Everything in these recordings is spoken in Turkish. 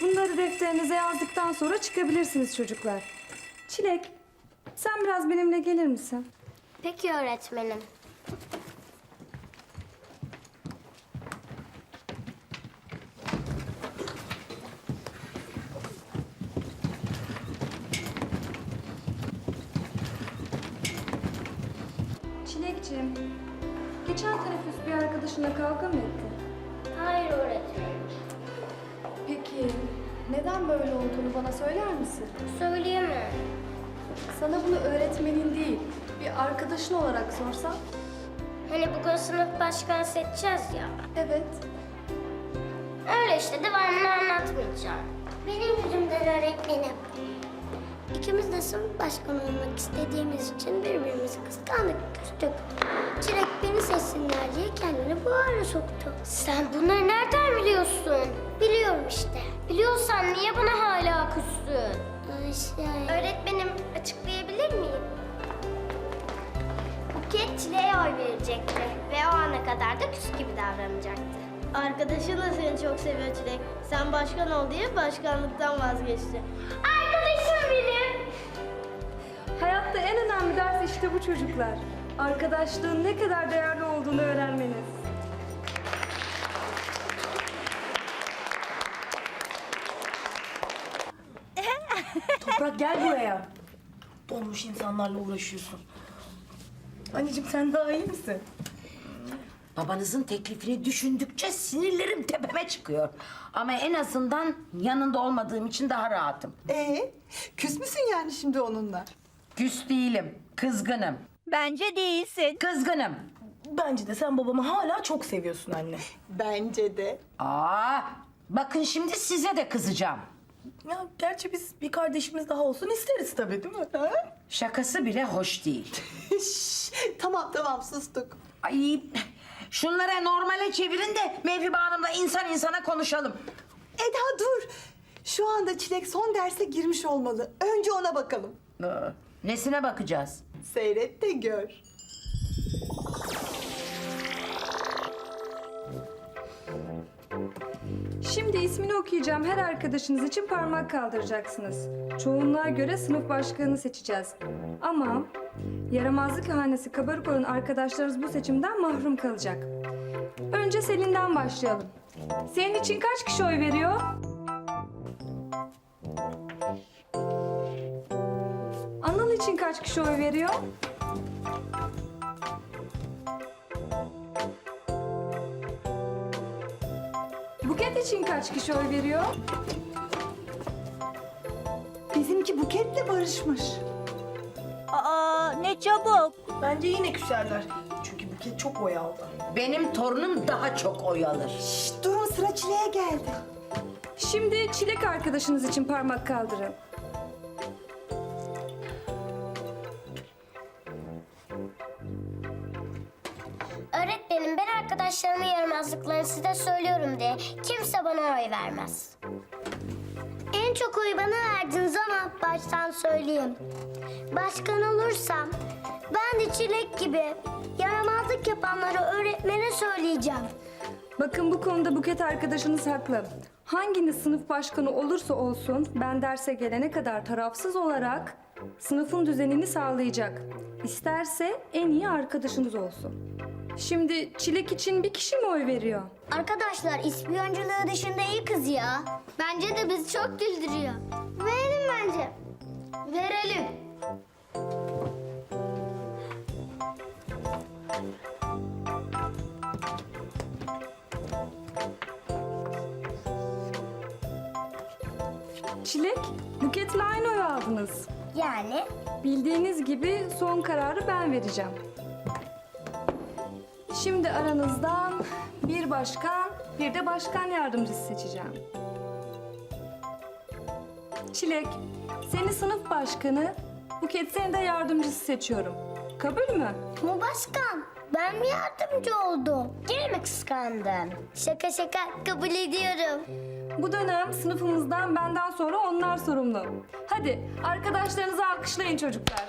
Bunları defterinize yazdıktan sonra çıkabilirsiniz çocuklar. Çilek, sen biraz benimle gelir misin? Peki öğretmenim. Çilekciğim, geçen teneffüs bir arkadaşınla kavga mı ettin? Hayır öğretmenim. Peki, neden böyle olduğunu bana söyler misin? Söyleyemem. Sana bunu öğretmenin değil, bir arkadaşın olarak sorsam? Hani bugün sınıf başkanı seçeceğiz ya. Evet. Öyle işte devamını anlatmayacağım. Benim yüzümden öğretmenim. İkimiz de sınıf başkanı olmak istediğimiz için birbirimizi kıskandık, küstük. Çilek beni seçsinler diye kendini bu hale soktu. Sen bunları nereden biliyorsun? Biliyorum işte. Biliyorsan niye bana hala küstün? Şey... Öğretmenim açıklayabilir miyim? Buket Çilek'e oy verecekti ve o ana kadar da küs gibi davranacaktı. Arkadaşın da seni çok seviyor Çilek. Sen başkan ol diye başkanlıktan vazgeçti. Hayatta en önemli ders işte bu çocuklar. Arkadaşlığın ne kadar değerli olduğunu öğrenmeniz. Toprak gel buraya. Dolmuş insanlarla uğraşıyorsun. Anneciğim sen daha iyi misin? Babanızın teklifini düşündükçe sinirlerim tepeme çıkıyor. Ama en azından yanında olmadığım için daha rahatım. Ee, küs müsün yani şimdi onunla? Küs değilim, kızgınım. Bence değilsin. Kızgınım. Bence de sen babamı hala çok seviyorsun anne. Bence de. Aa, bakın şimdi size de kızacağım. Ya gerçi biz bir kardeşimiz daha olsun isteriz tabii değil mi? Ha? Şakası bile hoş değil. Şşş, tamam tamam sustuk. Ay, şunlara normale çevirin de Mevhibe Hanım'la insan insana konuşalım. Eda dur. Şu anda Çilek son derse girmiş olmalı. Önce ona bakalım. Aa, nesine bakacağız? Seyret de gör. Şimdi ismini okuyacağım her arkadaşınız için parmak kaldıracaksınız. Çoğunluğa göre sınıf başkanını seçeceğiz. Ama yaramazlık hanesi kabarık olan arkadaşlarınız bu seçimden mahrum kalacak. Önce Selin'den başlayalım. Senin için kaç kişi oy veriyor? İçin kaç kişi oy veriyor? Buket için kaç kişi oy veriyor? Bizimki Buket'le barışmış. Aa ne çabuk. Bence yine küserler. Çünkü Buket çok oy aldı. Benim torunum daha çok oy alır. Şşt, durun sıra Çilek'e geldi. Şimdi çilek arkadaşınız için parmak kaldırın. Ben arkadaşlarımın yaramazlıklarını size söylüyorum diye kimse bana oy vermez. En çok oy bana verdiniz ama baştan söyleyeyim. Başkan olursam ben de çilek gibi yaramazlık yapanları öğretmene söyleyeceğim. Bakın bu konuda Buket arkadaşınız haklı. Hanginiz sınıf başkanı olursa olsun ben derse gelene kadar tarafsız olarak sınıfın düzenini sağlayacak. İsterse en iyi arkadaşınız olsun. Şimdi çilek için bir kişi mi oy veriyor? Arkadaşlar ispiyonculuğu dışında iyi kız ya. Bence de bizi çok güldürüyor. Verelim bence. Verelim. Çilek, Buket'le aynı oy aldınız. Yani Bildiğiniz gibi son kararı ben vereceğim. Şimdi aranızdan bir başkan, bir de başkan yardımcısı seçeceğim. Çilek, seni sınıf başkanı, Buket seni de yardımcısı seçiyorum. Kabul mü? Bu başkan. Ben mi yardımcı oldum? Gene mi kıskandın? Şaka şaka kabul ediyorum. Bu dönem sınıfımızdan benden sonra onlar sorumlu. Hadi arkadaşlarınızı alkışlayın çocuklar.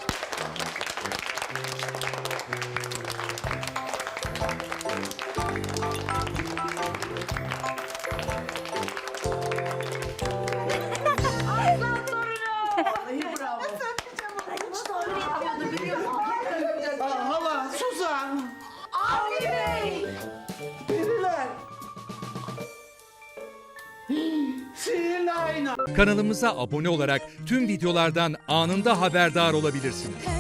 Aslan torunum. Vallahi bravo. Ay hiç doğru yapıyordu biliyor Kanalımıza abone olarak tüm videolardan anında haberdar olabilirsiniz.